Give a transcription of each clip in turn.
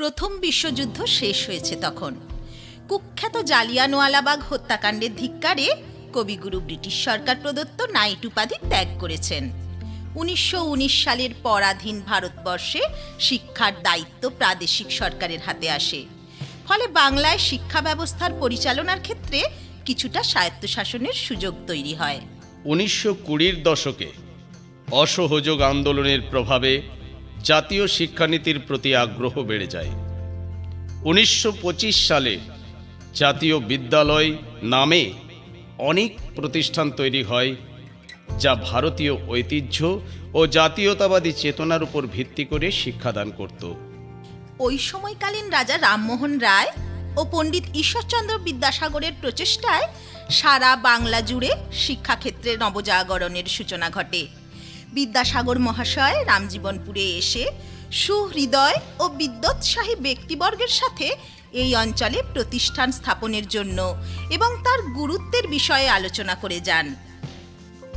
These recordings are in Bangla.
প্রথম বিশ্বযুদ্ধ শেষ হয়েছে তখন। কুখ্যাত জালিয়ানওয়ালাবাগ হত্যাকাণ্ডের ধিক্কারে কবিগুরু ব্রিটিশ সরকার প্রদত্ত নাইট উপাধি ত্যাগ করেছেন। উনিশশো উনিশ সালের পরাধীন ভারতবর্ষে শিক্ষার দায়িত্ব প্রাদেশিক সরকারের হাতে আসে। ফলে বাংলায় শিক্ষা ব্যবস্থার পরিচালনার ক্ষেত্রে কিছুটা স্বায়ত্তশাসনের সুযোগ তৈরি হয়। উনিশশো কুড়ির দশকে অসহযোগ আন্দোলনের প্রভাবে জাতীয় শিক্ষানীতির প্রতি আগ্রহ বেড়ে যায়। উনিশশো পঁচিশ সালে জাতীয় বিদ্যালয় নামে অনেক প্রতিষ্ঠান তৈরি হয়, যা ভারতীয় ঐতিহ্য ও জাতীয়তাবাদী চেতনার উপর ভিত্তি করে শিক্ষাদান করত। ওই সময়কালীন রাজা রামমোহন রায় ও পণ্ডিত ঈশ্বরচন্দ্র বিদ্যাসাগরের প্রচেষ্টায় সারা বাংলা জুড়ে শিক্ষাক্ষেত্রে নবজাগরণের সূচনা ঘটে। বিদ্যাসাগর মহাশয় রামজীবনপুরে এসে সুহৃদয় ও বিদ্যোৎসাহী ব্যক্তিবর্গের সাথে এই অঞ্চলে প্রতিষ্ঠান স্থাপনের জন্য এবং তার গুরুত্বের বিষয়ে আলোচনা করে যান।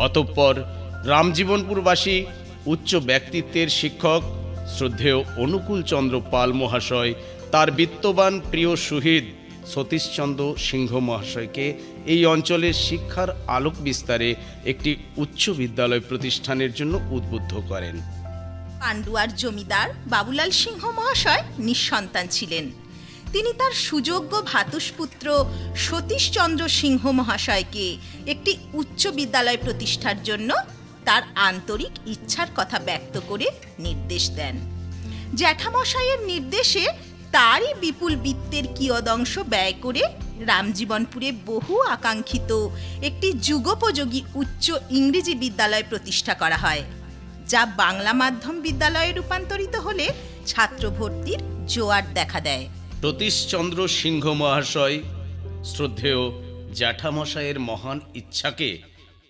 অতঃপর রামজীবনপুরবাসী উচ্চ ব্যক্তিত্বের শিক্ষক শ্রদ্ধেয় অনুকূল চন্দ্র পাল মহাশয়, তার বিত্তবান প্রিয় সুহৃদ সতীশচন্দ্র সিংহ মহাশয়কে এই অঞ্চলের শিক্ষার আলোক বিস্তারে একটি উচ্চ বিদ্যালয় প্রতিষ্ঠানের জন্য উদ্বুদ্ধ করেন। পান্ডুয়ার জমিদার বাবুলাল সিংহ মহাশয় নিঃসন্তান ছিলেন। তিনি তার সুযোগ্য ভ্রাতুষ্পুত্র সতীশচন্দ্র সিংহ মহাশয়কে একটি উচ্চ বিদ্যালয় প্রতিষ্ঠার জন্য তার আন্তরিক ইচ্ছার কথা ব্যক্ত করে নির্দেশ দেন। জ্যাঠামশাইয়ের নির্দেশে তারই বিপুল বিত্তের কিয়দংশ ব্যয় করে রামজীবনপুরে বহু আকাঙ্ক্ষিত একটি যুগোপযোগী উচ্চ ইংরেজি বিদ্যালয় প্রতিষ্ঠা করা হয়, যা বাংলা মাধ্যম বিদ্যালয়ে রূপান্তরিত হলে ছাত্র ভর্তির জোয়ার দেখা দেয়। সতীশচন্দ্র সিংহ মহাশয় শ্রদ্ধেয় জ্যাঠামশাইয়ের মহান ইচ্ছাকে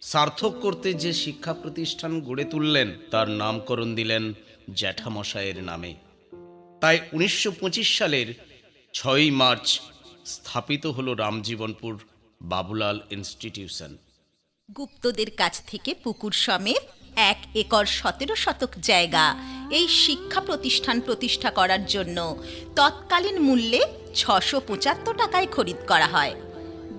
সার্থক করতে যে শিক্ষা প্রতিষ্ঠান গড়ে তুললেন, তার নামকরণ দিলেন জ্যাঠামশাইয়ের নামে। তাই উনিশশো পঁচিশ সালের ছয়ই মার্চ স্থাপিত হলো রামজীবনপুর বাবুলাল ইনস্টিটিউশন। গুপ্তদের কাছ থেকে পুকুর সমেত এক একর সতেরো শতক জায়গা এই শিক্ষা প্রতিষ্ঠান প্রতিষ্ঠা করার জন্য তৎকালীন মূল্যে ছশো পঁচাত্তর টাকায় খরিদ করা হয়।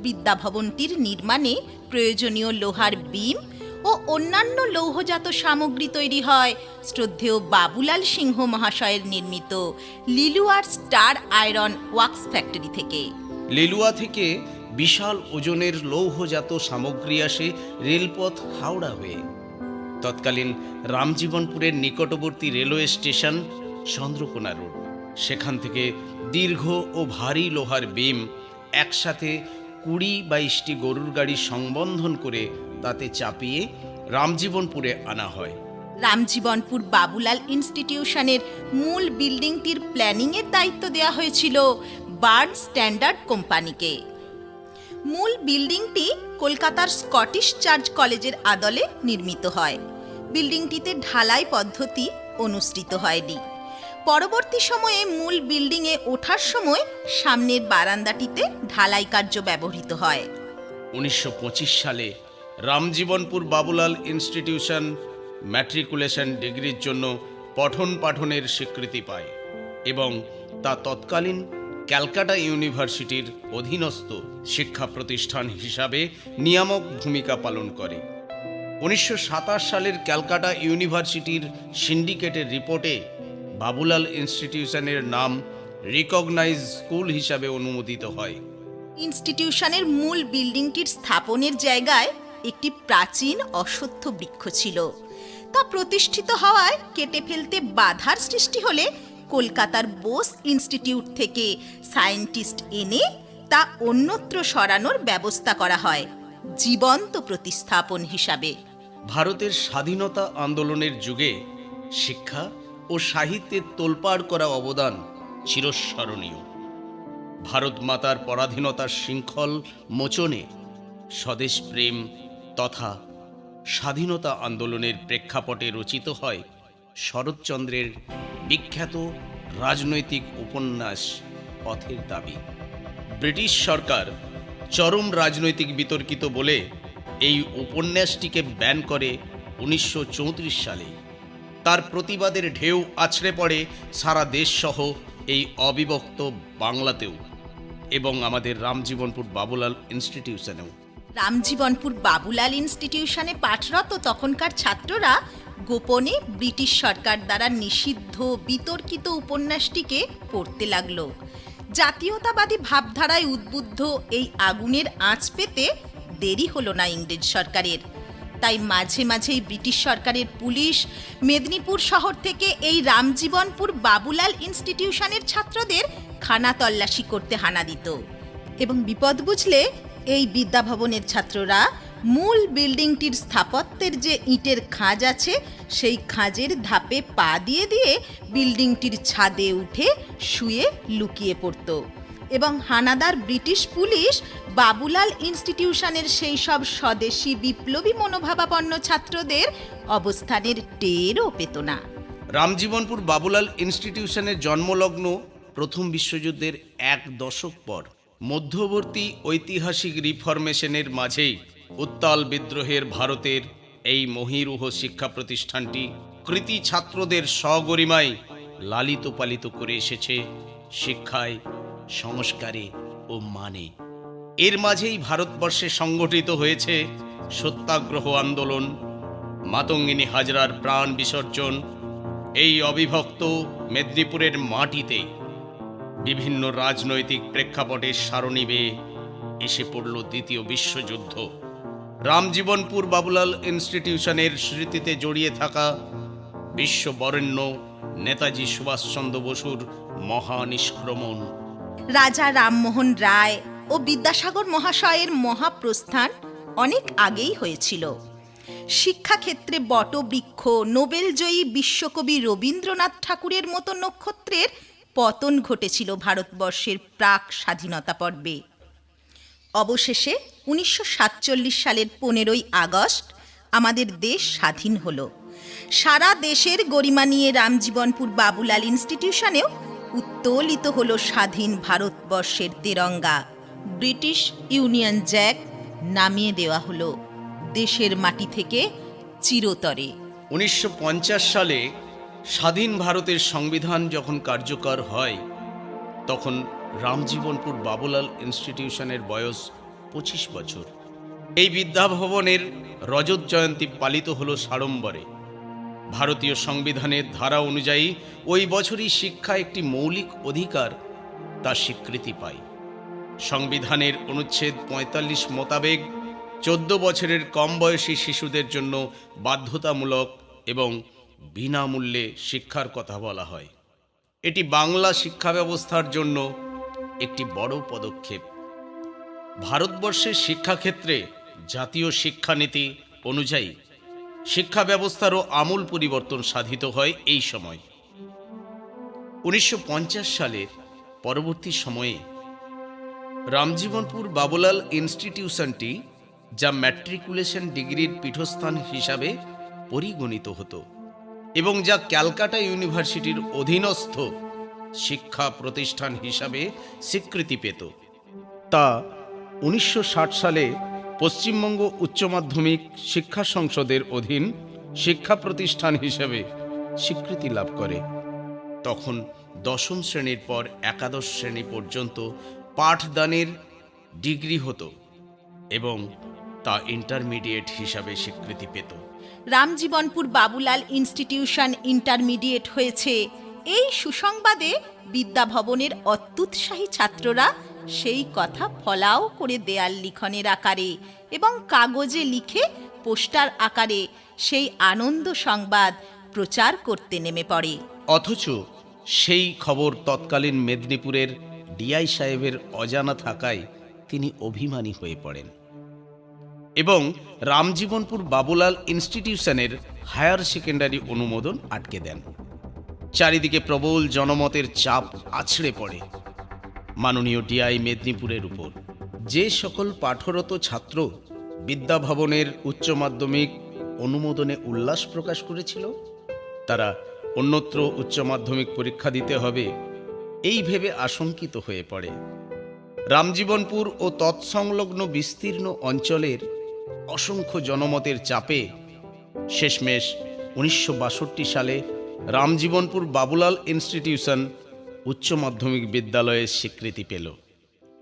বিদ্যাভবনটির নির্মাণে প্রয়োজনীয় লোহার বিম ও অন্যান্য লৌহজাত সামগ্রী তৈরি হয়। শ্রদ্ধেয় বাবুলাল সিংহ মহাশয়ের নির্মিত লিলুয়ার স্টার আয়রন ওয়াক্স ফ্যাক্টরি থেকে। লিলুয়া থেকে বিশাল ওজনের লৌহজাত সামগ্রী আসে রেলপথ হাওড়া হয়ে। তৎকালীন রামজীবনপুরের নিকটবর্তী রেলওয়ে স্টেশন চন্দ্রকোনা রোড। সেখান থেকে দীর্ঘ ও ভারী লোহার বিম একসাথে কুড়ি বাইশটি গরুর গাড়ি সংবন্ধন করে তাতে চাপিয়ে রামজীবনপুরে আনা হয়। রামজীবনপুর বাবুলাল ইনস্টিটিউশনের মূল বিল্ডিংটির প্ল্যানিংয়ের দায়িত্ব দেওয়া হয়েছিল বার্ন স্ট্যান্ডার্ড কোম্পানিকে। মূল বিল্ডিংটি কলকাতার স্কটিশ চার্চ কলেজের আদলে নির্মিত হয়। বিল্ডিংটিতে ঢালাই পদ্ধতি অনুসৃত হয়নি। পরবর্তী সময়ে মূল বিল্ডিংয়ে ওঠার সময় সামনের বারান্দাটিতে ঢালাই কার্য ব্যবহৃত হয়। উনিশশো পঁচিশ সালে রামজীবনপুর বাবুলাল ইনস্টিটিউশন ম্যাট্রিকুলেশন ডিগ্রির জন্য পঠন পাঠনের স্বীকৃতি পায় এবং তা তৎকালীন ক্যালকাটা ইউনিভার্সিটির অধীনস্থ শিক্ষা প্রতিষ্ঠান হিসাবে নিয়ামক ভূমিকা পালন করে। উনিশশো সাতাশ সালের ক্যালকাটা ইউনিভার্সিটির সিন্ডিকেটের রিপোর্টে বাবুলাল ইনস্টিটিউশনের নাম রিকগনাইজ স্কুল হিসাবে অনুমোদিত হয়। ইনস্টিটিউশনের মূল বিল্ডিংটির স্থাপনের জায়গায় একটি প্রাচীন অশ্বত্থ বৃক্ষ ছিল। তা প্রতিষ্ঠিত হওয়ায় কেটে ফেলতে বাধার সৃষ্টি হলে কলকাতার বোস ইনস্টিটিউট থেকে সায়েন্টিস্ট এনে তা অন্যত্র সরানোর ব্যবস্থা করা হয়, জীবন্ত প্রতিস্থাপন হিসাবে। ভারতের স্বাধীনতা আন্দোলনের যুগে শিক্ষা ও সাহিত্যের তোলপাড় করা অবদান চিরস্মরণীয়। ভারত মাতার পরাধীনতার শৃঙ্খল মোচনে স্বদেশ প্রেম তথা স্বাধীনতা আন্দোলনের প্রেক্ষাপটে রচিত হয় শরৎচন্দ্রের বিখ্যাত রাজনৈতিক উপন্যাস পথের দাবি। ব্রিটিশ সরকার চরম রাজনৈতিক বিতর্কিত বলে এই উপন্যাসটিকে ব্যান করে উনিশশো চৌত্রিশ সালে। তার প্রতিবাদের ঢেউ আছড়ে পড়ে সারা দেশসহ এই অবিভক্ত বাংলাতেও এবং আমাদের রামজীবনপুর বাবুলাল ইনস্টিটিউশনেও। রামজীবনপুর বাবুলাল ইনস্টিটিউশনে পাঠরত তখনকার ছাত্ররা গোপনে ব্রিটিশ সরকার দ্বারা নিষিদ্ধ বিতর্কিত উপন্যাসটিকে পড়তে লাগল। জাতীয়তাবাদী ভাবধারায় উদ্বুদ্ধ এই আগুনের আঁচ পেতে দেরি হলো না ইংরেজ সরকারের। তাই মাঝে মাঝেই ব্রিটিশ সরকারের পুলিশ, মেদিনীপুর শহর থেকে এই রামজীবনপুর বাবুলাল ইনস্টিটিউশনের ছাত্রদের খানা তল্লাশি করতে হানা দিত। এবং বিপদ বুঝলে এই বিদ্যাভবনের ছাত্ররা মূল বিল্ডিংটির স্থাপত্যের যে ইটের খাঁজ আছে, সেই খাঁজের ধাপে পা দিয়ে দিয়ে বিল্ডিংটির ছাদে উঠে শুয়ে লুকিয়ে পড়তো। এবং হানাদার ব্রিটিশ পুলিশ বাবুলাল ইনস্টিটিউশনের সেই সব স্বদেশী বিপ্লবী মনোভাবাপন্ন ছাত্রদের অবস্থানের টেরও পেত না। রামজীবনপুর বাবুলাল ইনস্টিটিউশনের জন্মলগ্ন প্রথম বিশ্বযুদ্ধের এক দশক পর মধ্যবর্তী ঐতিহাসিক রিফরমেশনের মাঝেই উত্তাল বিদ্রোহের ভারতের এই মহিরুহ শিক্ষা প্রতিষ্ঠানটি কৃতি ছাত্রদের স্বগরিমায় লালিত পালিত করে এসেছে শিক্ষায়, সংস্কারে ও মানে। এর মাঝেই ভারতবর্ষে সংগঠিত হয়েছে সত্যাগ্রহ আন্দোলন, মাতঙ্গিনী হাজরার প্রাণ বিসর্জন, এই অবিভক্ত মেদিনীপুরের মাটিতে বিভিন্ন রাজনৈতিক প্রেক্ষাপটের সারণী বেয়ে এসে পড়ল দ্বিতীয় বিশ্বযুদ্ধ। রামজীবনপুর বাবুলাল ইনস্টিটিউশনের স্মৃতিতে জড়িয়ে থাকা বিশ্ববরেণ্য নেতাজি সুভাষচন্দ্র বসুর মহানিষ্ক্রমণ। রাজা রামমোহন রায় ও বিদ্যাসাগর মহাশয়ের মহাপ্রস্থান অনেক আগেই হয়েছিল। শিক্ষাক্ষেত্রে বটবৃক্ষ, নোবেলজয়ী বিশ্বকবি রবীন্দ্রনাথ ঠাকুরের মতো নক্ষত্রের পতন ঘটেছিল ভারতবর্ষের প্রাক স্বাধীনতা পর্বে। অবশেষে উনিশশো সাতচল্লিশ সালের পনেরোই আগস্ট আমাদের দেশ স্বাধীন হলো। সারা দেশের গরিমা নিয়ে রামজীবনপুর বাবুলাল ইনস্টিটিউশনেও উত্তোলিত হলো স্বাধীন ভারতবর্ষের তেরঙ্গা। ব্রিটিশ ইউনিয়ন জ্যাক নামিয়ে দেওয়া হলো দেশের মাটি থেকে চিরতরে। উনিশশো পঞ্চাশ সালে স্বাধীন ভারতের সংবিধান যখন কার্যকর হয়, তখন রামজীবনপুর বাবুলাল ইনস্টিটিউশনের বয়স পঁচিশ বছর। এই বিদ্যাভবনের রজত জয়ন্তী পালিত হল সাড়ম্বরে। ভারতীয় সংবিধানের ধারা অনুযায়ী ওই বছরই শিক্ষা একটি মৌলিক অধিকার তার স্বীকৃতি পায়। সংবিধানের অনুচ্ছেদ পঁয়তাল্লিশ মোতাবেক চোদ্দ বছরের কম বয়সী শিশুদের জন্য বাধ্যতামূলক এবং বিনামূল্যে শিক্ষার কথা বলা হয়। এটি বাংলা শিক্ষা ব্যবস্থার জন্য একটি বড় পদক্ষেপ। ভারতবর্ষের শিক্ষাক্ষেত্রে জাতীয় শিক্ষানীতি অনুযায়ী শিক্ষা ব্যবস্থারও আমূল পরিবর্তন সাধিত হয় এই সময়। উনিশশো সালের পরবর্তী সময়ে রামজীবনপুর বাবুলাল ইনস্টিটিউশনটি যা ম্যাট্রিকুলেশন ডিগ্রির পীঠস্থান হিসাবে পরিগণিত হতো। এবং যা ক্যালকাটা ইউনিভার্সিটির অধীনস্থ শিক্ষা প্রতিষ্ঠান হিসাবে স্বীকৃতি পেত। তা উনিশশো ষাট সালে পশ্চিমবঙ্গ উচ্চ মাধ্যমিক শিক্ষা সংসদের অধীন শিক্ষা প্রতিষ্ঠান হিসেবে স্বীকৃতি লাভ করে। তখন দশম শ্রেণির পর একাদশ শ্রেণি পর্যন্ত পাঠদানের ডিগ্রি হতো এবং তা ইন্টারমিডিয়েট হিসাবে স্বীকৃতি পেত। রামজীবনপুর বাবুলাল ইনস্টিটিউশন ইন্টারমিডিয়েট হয়েছে। এই সুসংবাদে বিদ্যাভবনের অত্যুৎসাহী ছাত্ররা সেই কথা ফলাও করে দেয়াল লিখনের আকারে এবং কাগজে লিখে পোস্টার আকারে সেই আনন্দ সংবাদ প্রচার করতে নেমে পড়ে। অথচ সেই খবর তৎকালীন মেদিনীপুরের ডিআই সাহেবের অজানা থাকায় তিনি অভিমানী হয়ে পড়েন। এবং রামজীবনপুর বাবুলাল ইনস্টিটিউশনের হায়ার সেকেন্ডারি অনুমোদন আটকে দেন। চারিদিকে প্রবল জনমতের চাপ আছড়ে পড়ে। মাননীয় ডিআই মেদিনীপুরের উপর। যে সকল পাঠরত ছাত্র বিদ্যাভবনের উচ্চ মাধ্যমিক অনুমোদনে উল্লাস প্রকাশ করেছিল, তারা অন্যত্র উচ্চ মাধ্যমিক পরীক্ষা দিতে হবে এই ভেবে আশঙ্কিত হয়ে পড়ে। রামজীবনপুর ও তৎসংলগ্ন বিস্তীর্ণ অঞ্চলের অসংখ্য জনমতের চাপে শেষমেশ উনিশশো বাষট্টি সালে রামজীবনপুর বাবুলাল ইনস্টিটিউশন উচ্চ মাধ্যমিক বিদ্যালয়ের স্বীকৃতি পেল।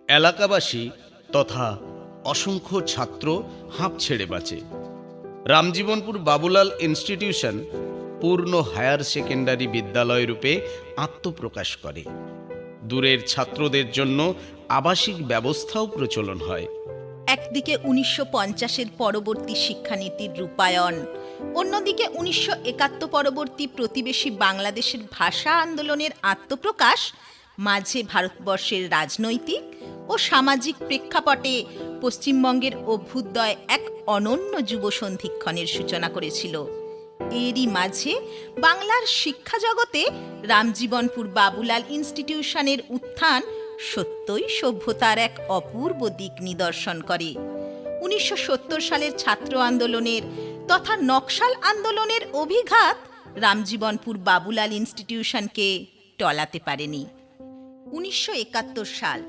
এলাকাবাসী তথা অসংখ্য ছাত্র হাঁপ ছেড়ে বাঁচে। রামজীবনপুর বাবুলাল ইনস্টিটিউশন পূর্ণ হায়ার সেকেন্ডারি বিদ্যালয় রূপে আত্মপ্রকাশ করে। দূরের ছাত্রদের জন্য আবাসিক ব্যবস্থাও প্রচলন হয়। একদিকে উনিশশো পঞ্চাশের পরবর্তী শিক্ষানীতির রূপায়ণ, অন্যদিকে উনিশশো একাত্তর পরবর্তী প্রতিবেশী বাংলাদেশের ভাষা আন্দোলনের আত্মপ্রকাশ, মাঝে ভারতবর্ষের রাজনৈতিক ও সামাজিক প্রেক্ষাপটে পশ্চিমবঙ্গের অভ্যুদয় এক অনন্য যুব সন্ধিক্ষণের সূচনা করেছিল। এরই মাঝে বাংলার শিক্ষা জগতে রামজীবনপুর বাবুলাল ইনস্টিটিউশনের উত্থান সত্যই সভ্যতার এক অপূর্ব দিক নিদর্শন করে। উনিশশো সত্তর সালের ছাত্র আন্দোলনের তথা নকশাল আন্দোলনের অভিঘাত রামজীবনপুর বাবুলাল ইনস্টিটিউশনকে টলাতে পারেনি। উনিশশো একাত্তর সাল,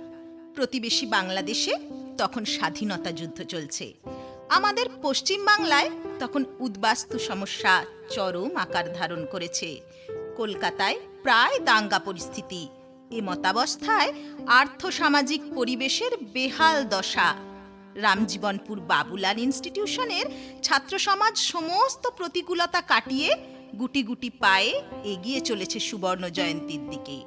প্রতিবেশী বাংলাদেশে তখন স্বাধীনতা যুদ্ধ চলছে। আমাদের পশ্চিম বাংলায় তখন উদ্বাস্তু সমস্যা চরম আকার ধারণ করেছে। কলকাতায় প্রায় দাঙ্গা পরিস্থিতি এ মতাবস্থায় আর্থসামাজিক পরিবেশের বেহাল দশা। রামজীবনপুর বাবুলাল ইনস্টিটিউশনের ছাত্র সমাজ সমস্ত প্রতিকূলতা কাটিয়ে গুটি গুটি পায়ে এগিয়ে চলেছে সুবর্ণ জয়ন্তীর দিকে।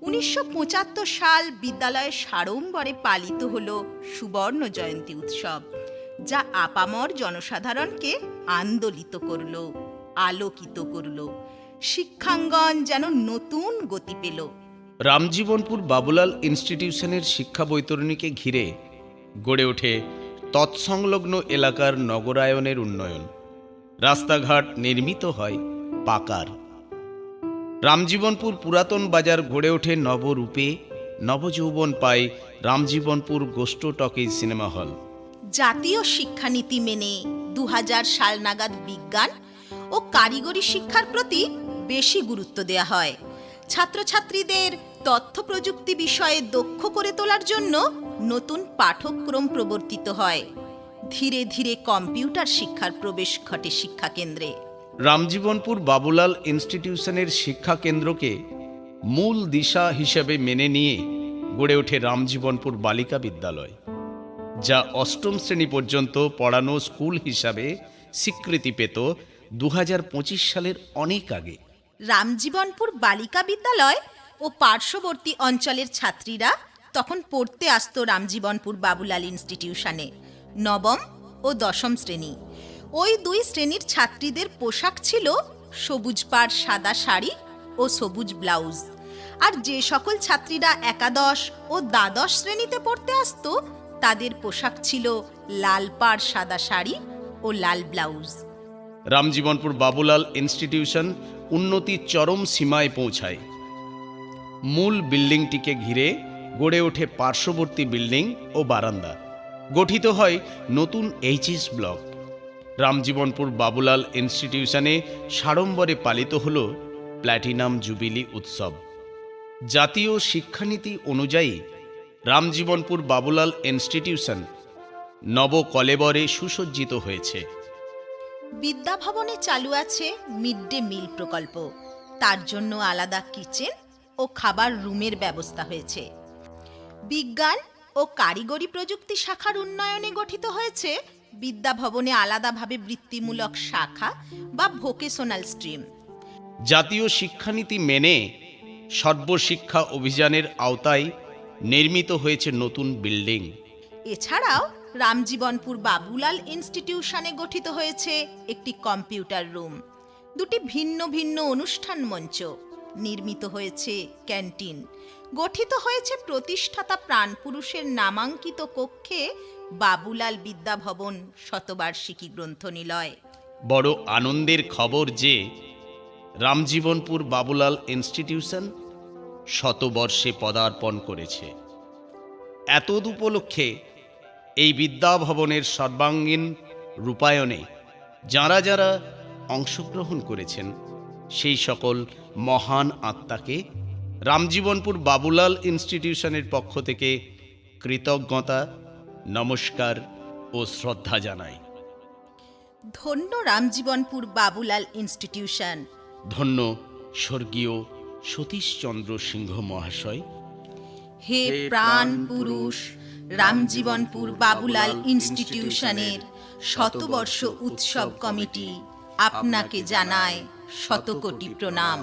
উনিশশো পঁচাত্তর সাল বিদ্যালয়ে সাড়ম্বরে পালিত হল সুবর্ণ জয়ন্তী উৎসব, যা আপামর জনসাধারণকে আন্দোলিত করল, আলোকিত করল। শিক্ষাঙ্গন যেন নতুন গতি পেল। রামজীবনপুর বাবুলাল ইনস্টিটিউশনের শিক্ষা বৈতরণীকে ঘিরে গড়ে ওঠে তৎসংলগ্ন এলাকার নগরায়নের উন্নয়ন। রাস্তাঘাট নির্মিত হয় পাকার। রামজীবনপুর পুরাতন বাজার গড়ে ওঠে নবরূপে। নবযৌবন পায় রামজীবনপুর গোষ্ঠ টকিজ সিনেমা হল। জাতীয় শিক্ষানীতি মেনে দু হাজার সাল নাগাদ বিজ্ঞান ও কারিগরি শিক্ষার প্রতি বেশি গুরুত্ব দেওয়া হয়। ছাত্রছাত্রীদের তথ্য প্রযুক্তি বিষয়ে দক্ষ করে তোলার জন্য নতুন পাঠ্যক্রম প্রবর্তিত হয়। ধীরে ধীরে কম্পিউটার শিক্ষার প্রবেশ ঘটে শিক্ষাকেন্দ্রে। রামজীবনপুর বাবুলাল ইনস্টিটিউশনের শিক্ষা কেন্দ্রকে মূল দিশা হিসেবে মেনে নিয়ে গড়ে ওঠে রামজীবনপুর বালিকা বিদ্যালয় যা অষ্টম শ্রেণি পর্যন্ত পড়ানো স্কুল হিসাবে স্বীকৃতি পেত দু হাজার পঁচিশ সালের অনেক আগে। রামজীবনপুর বালিকা বিদ্যালয় ও পার্শ্ববর্তী অঞ্চলের ছাত্রীরা তখন পড়তে আসতো রামজীবনপুর বাবুলাল ইনস্টিটিউশনে, নবম ও দশম শ্রেণি। ওই দুই শ্রেণির ছাত্রীদের পোশাক ছিল সবুজ পাড় সাদা শাড়ি ও সবুজ ব্লাউজ। আর যে সকল ছাত্রীরা একাদশ ও দ্বাদশ শ্রেণীতে পড়তে আসতো, তাদের পোশাক ছিল লাল পাড় সাদা শাড়ি ও লাল ব্লাউজ। রামজীবনপুর বাবুলাল ইনস্টিটিউশন উন্নতির চরম সীমায় পৌঁছায়। মূল বিল্ডিংটিকে ঘিরে গড়ে ওঠে পার্শ্ববর্তী বিল্ডিং ও বারান্দা। গঠিত হয় নতুন এইচএস ব্লক। রামজীবনপুর বাবুলাল ইনস্টিটিউশনে সাড়ম্বরে পালিত হল প্ল্যাটিনাম জুবিলি উৎসব। জাতীয় শিক্ষানীতি অনুযায়ী রামজীবনপুর বাবুলাল ইনস্টিটিউশন নবকলেবরে সুসজ্জিত হয়েছে। বিদ্যাভবনে চালু আছে মিড ডে মিল প্রকল্প। তার জন্য আলাদা কিচেন ও খাবার রুমের ব্যবস্থা হয়েছে। বিজ্ঞান ও কারিগরি প্রযুক্তি শাখার উন্নয়নে গঠিত হয়েছে বিদ্যাভবনে আলাদাভাবে বৃত্তিমূলক শাখা বা ভোকেশনাল স্ট্রিম জাতীয় শিক্ষানীতি মেনে সর্বশিক্ষা অভিযানের আওতায় নির্মিত হয়েছে নতুন বিল্ডিং। এছাড়াও রামজীবনপুর বাবুলাল ইনস্টিটিউশনে গঠিত হয়েছে একটি কম্পিউটার রুম। দুটি ভিন্ন ভিন্ন অনুষ্ঠান মঞ্চ। নির্মিত হয়েছে ক্যান্টিন। গঠিত হয়েছে প্রতিষ্ঠাতা প্রাণপুরুষের নামাঙ্কিত কক্ষে বাবুলাল বিদ্যাভবন শতবার্ষিকী গ্রন্থনিলয়। বড় আনন্দের খবর যে, রামজীবনপুর বাবুলাল ইনস্টিটিউশন শতবর্ষে পদার্পণ করেছে। এতদ উপলক্ষে এই বিদ্যাভবনের সর্বাঙ্গীন রূপায়ণে যারা যারা অংশগ্রহণ করেছেন সেই সকল মহান আত্মাকে রামজীবনপুর বাবুলাল ইনস্টিটিউশনের পক্ষ থেকে কৃতজ্ঞতা নমস্কার ও শ্রদ্ধা জানাই। ধন্য রামজীবনপুর বাবুলাল ইনস্টিটিউশন। ধন্য স্বর্গীয় সতীশচন্দ্র সিংহ মহাশয়। হে প্রাণ পুরুষ রামজীবনপুর বাবুলাল ইনস্টিটিউশনের শতবর্ষ উৎসব কমিটি আপনাকে জানায়। শতকোটি প্রণাম।